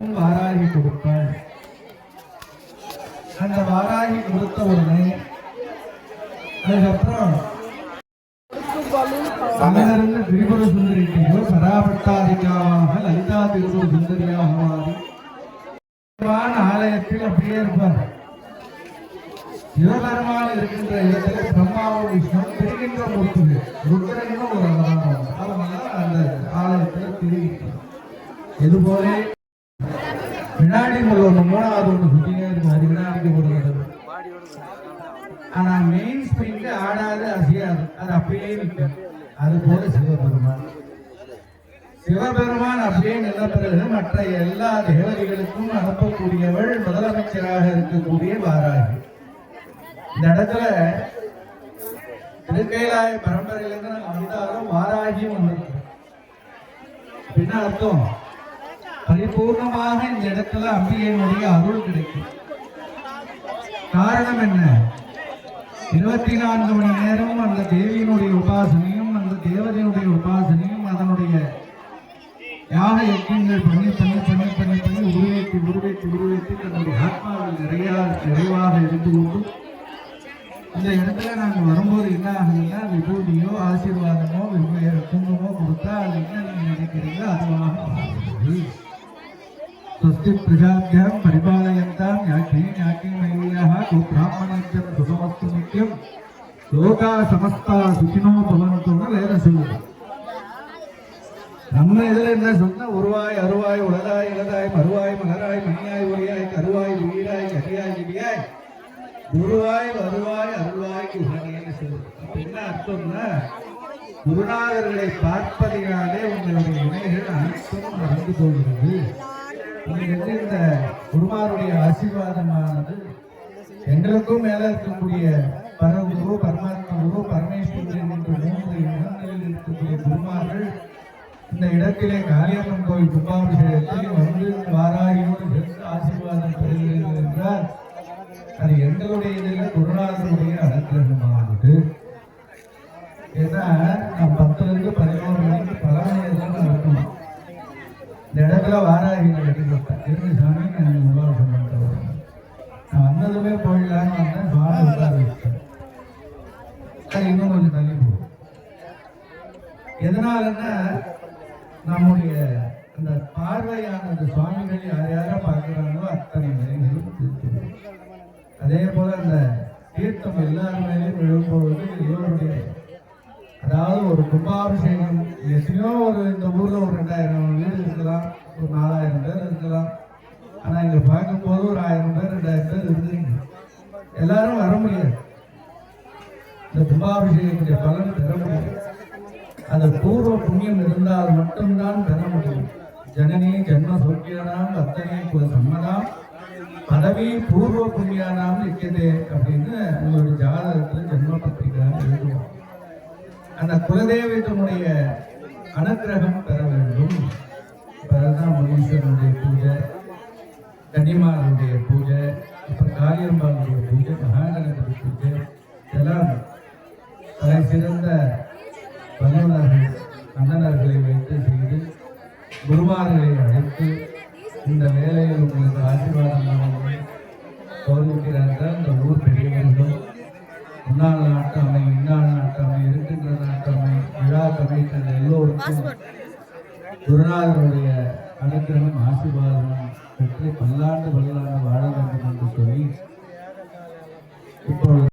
வாராகி கொடுப்பாள் அந்த வாராகி கொடுத்த உடனே அதுக்கப்புறம் அங்கிருந்து திரிபுர சுந்தரிக்கையோ பராபட்டாதிகாவாக லலிதா திருபுர சுந்தரியாக மாறி ஆலயத்தில் அப்படியே இருப்பார். சிவபெருமான் இருக்கின்ற இடத்துல பிரம்மாவும் விஷ்ணு திரிகின்ற மூர்த்திகள் ருத்ரன்னு ஒரு அவதாரம் அதனால அந்த ஆலயத்தில் திரிகின்றோம் இதுபோலே பின்னாடி முதல் ஒன்று மூணாவது ஒன்று சுத்தினே இருக்கும். அது வினாடிக்கு ஒரு தடவை ஆனால் மெயின் ஸ்பிரிங் ஆடாது அசையாது. அது அப்படியே நிற்கும் அது போல சிவபெருமான். சிவபெருமான் அப்படியே நின்ற பிறகு மற்ற எல்லா தேவதைகளுக்கும் அனுப்பக்கூடியவள் முதலமைச்சராக இருக்கக்கூடிய வாராகி. இந்த இடத்துல திருக்கைலாய பரம்பரையிலிருந்து நாங்கள் வந்தாலும் வாராகியும் வந்திருக்கோம் என்ன அர்த்தம்? பரிபூர்ணமாக இந்த இடத்துல அம்பிகையினுடைய அருள் கிடைக்கும். காரணம் என்ன? இருபத்தி நான்கு மணி நேரம் அந்த தேவியினுடைய உபாசனையும் அந்த தேவதையினுடைய உபாசனையும் அதனுடைய யாக யஜ்யங்கள் பண்ணி பண்ணி பண்ணி பண்ணி பண்ணி உருவேற்றி உருவேற்றி உருவேற்றி தன்னுடைய ஆத்மாவில் நிறைய நிறைவாக இருந்து கொண்டு இந்த இடத்துல நாங்கள் வரும்போது என்ன ஆகுதுன்னா விபூதியோ ஆசீர்வாதமோ வெவ்வேறு குங்குமோ கொடுத்தா அது என்ன நீங்கள் நினைக்கிறீங்களோ அதுவாக மாறுகிறது स्वस्ति प्रजाभ्यां परिपालयन्तां याज्ञे याज्ञमय्याः गोब्राह्मणेभ्यं सुखमस्तु नित्यं லோகா சமஸ்தா சுகினோ பவந்தோன்னு வேற சொல்லுது நம்ம இதுல என்ன சொன்னா உருவாய் அருவாய் உலகாய் இலதாய் மறுவாய் மலராய் மணியாய் ஒளியாய் கருவாய் வீடாய் கரியாய் கிடியாய் குருவாய் வருவாய் அருள்வாய் குஹனின்னு சொல்லுது அப்ப என்ன அர்த்தம்னா குருநாதர்களை பார்ப்பதினாலே உங்களுடைய வினைகள் அனைத்தும் நடந்து போகிறது உங்களுக்கு இந்த குருமாருடைய ஆசீர்வாதமானது எங்களுக்கும் மேல இருக்கக்கூடிய பரகுரு பரமாத்மா குரு பரமேஸ்வரன் என்ற மூன்று இடங்களில் இருக்கக்கூடிய குருமார்கள் இந்த இடத்திலே காளியம்மன் கோயில் கும்பாபிஷேகத்தில் வந்து வாராகியோடு சேர்ந்து ஆசீர்வாதம் பெறுகிறீர்கள் என்றால் அது எங்களுடைய இதில் குருநாதனுடைய அனுகிரகமானது. ஏன்னா நான் பத்துல இருந்து நான் போயிடலான்னு இன்னும் கொஞ்சம் தள்ளி போகும் எதனாலன்னா நம்முடைய அந்த பார்வையானது சுவாமிகள் யார் யாரை பார்க்குறாங்களோ அத்தனை நிலைகளும் அதே போல அந்த தீர்த்தம் எல்லார் மேலேயும் இவருடைய அதாவது ஒரு கும்பாபிஷேகம் எத்தனையோ ஒரு இந்த ஊர்ல ஒரு ரெண்டாயிரம் வீடு இருக்கலாம் ஒரு நாலாயிரம் பேர் இருக்கலாம் ஆனா இங்க பார்க்க ஒரு ஆயிரம் பேர் ரெண்டாயிரம் பேர் இருக்குங்க எல்லாரும் வர முடியாது. இந்த கும்பாபிஷேகத்துடைய பலன் பெற முடியாது. அந்த பூர்வ புண்ணியம் இருந்தால் மட்டும்தான் பெற முடியும். ஜனனி ஜென்ம சௌக்கியானாம் அத்தனை சம்மதாம். பதவி பூர்வ புண்ணியானாம் நிற்கதே அப்படின்னு உங்களுடைய ஜாதகத்தில் ஜென்ம பத்திரிகை எழுதுவோம் அந்த குலதெய்வத்தினுடைய அனுக்கிரகம் பெற வேண்டும். பிறகுதான் முனீஸ்வரனுடைய பூஜை. கன்னிமாருடைய சிறந்த வல்லுநர்கள் அண்ணனர்களை வைத்து செய்து குருமார்களை அழைத்து இந்த வேலையில் உங்களுக்கு ஆசீர்வாதம் கௌரவிக்கிறார்கள். இந்த ஊர் பெரியவர்களும் முன்னாள் நாட்டாமை இன்னாள் நாட்டாமை இருக்கின்ற நாட்டாமை விழா கமிட்டர் எல்லோருக்கும் குருநாதருடைய அனுக்கிரகம் ஆசீர்வாதம் பெற்று பல்லாண்டு பல்லாண்டு வாழ வேண்டும் என்று சொல்லி இப்பொழுது